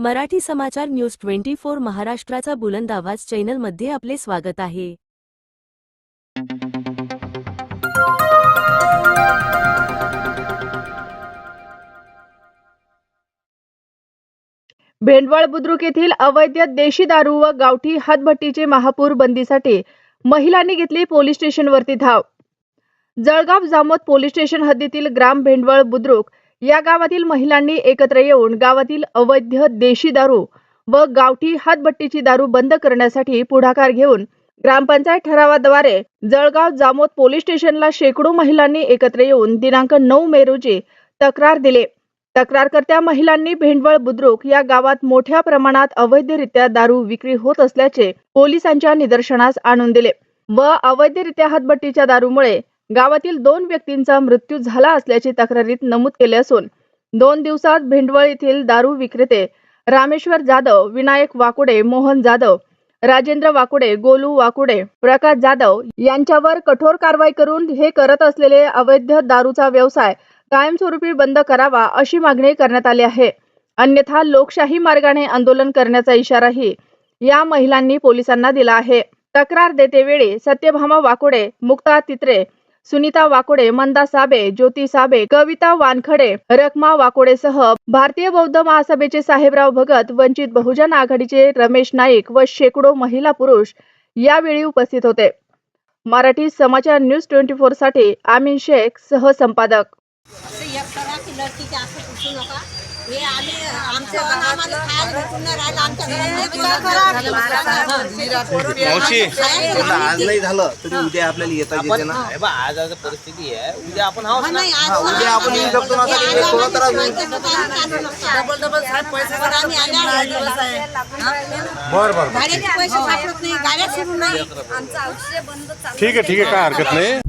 मराठी समाचार news twenty four महाराष्ट्राचा बुलंद आवाज चॅनलमध्ये आपले स्वागत आहे. भेंडवळ बुद्रुक येथील अवैध देशी दारू व गावठी हातभट्टीचे महापूर बंदीसाठी महिलांनी घेतली पोलीस स्टेशनवरती धाव. जळगाव जामोद पोलीस स्टेशन हद्दीतील ग्राम भेंडवळ बुद्रुक या गावातील महिलांनी एकत्र येऊन गावातील अवैध देशी दारू व गावठी हातभट्टीची दारू बंद करण्यासाठी पुढाकार घेऊन ग्रामपंचायत ठरावाद्वारे जळगाव जामोद पोलीस स्टेशनला शेकडो महिलांनी एकत्र येऊन दिनांक नऊ मे रोजी तक्रार दिले. तक्रारकर्त्या महिलांनी भेंडवळ बुद्रुक या गावात मोठ्या प्रमाणात अवैधरित्या दारू विक्री होत असल्याचे पोलिसांच्या निदर्शनास आणून दिले व अवैधरित्या हातभट्टीच्या दारूमुळे गावातील दोन व्यक्तींचा मृत्यू झाला असल्याचे तक्रारीत नमूद केले असून दोन दिवसात भेंडवळ येथील दारू विक्रेते रामेश्वर जाधव विनायक वाकुडे मोहन जाधव राजेंद्र वाकुडे गोलू वाकुडे प्रकाश जाधव यांच्यावर कठोर कारवाई करून हे करत असलेले अवैध दारूचा व्यवसाय कायमस्वरूपी बंद करावा अशी मागणी करण्यात आली आहे. अन्यथा लोकशाही मार्गाने आंदोलन करण्याचा इशाराही या महिलांनी पोलिसांना दिला आहे. तक्रार देतेवेळी सत्यभामा वाकुडे मुक्ता तित्रे सुनीता वाकोडे मंदा साबे ज्योती साबे कविता वानखडे रखमा वाकोडेसह भारतीय बौद्ध महासभेचे साहेबराव भगत वंचित बहुजन आघाडीचे रमेश नाईक व शेकडो महिला पुरुष यावेळी उपस्थित होते. मराठी समाचार न्यूज ट्वेंटी फोरसाठी आमिन शेख सहसंपादक. पुसू हे आम्ही आम्हाला खायला भेटून नाही राहिलं. आमच्या मावशी आज नाही झालं. तरी उद्या आपल्याला येता येते ना. हे आज आज परिस्थिती आहे. उद्या आपण आहोत ना. नाही आज हा, उद्या आपण येऊ शकतो ना, आता थोडा त्रास होईल. डबल डबल आल्यावर बर बर. पैसे सापडत नाही गाड्या सुरू नाही ठीक आहे ठीक आहे. काय हरकत नाही.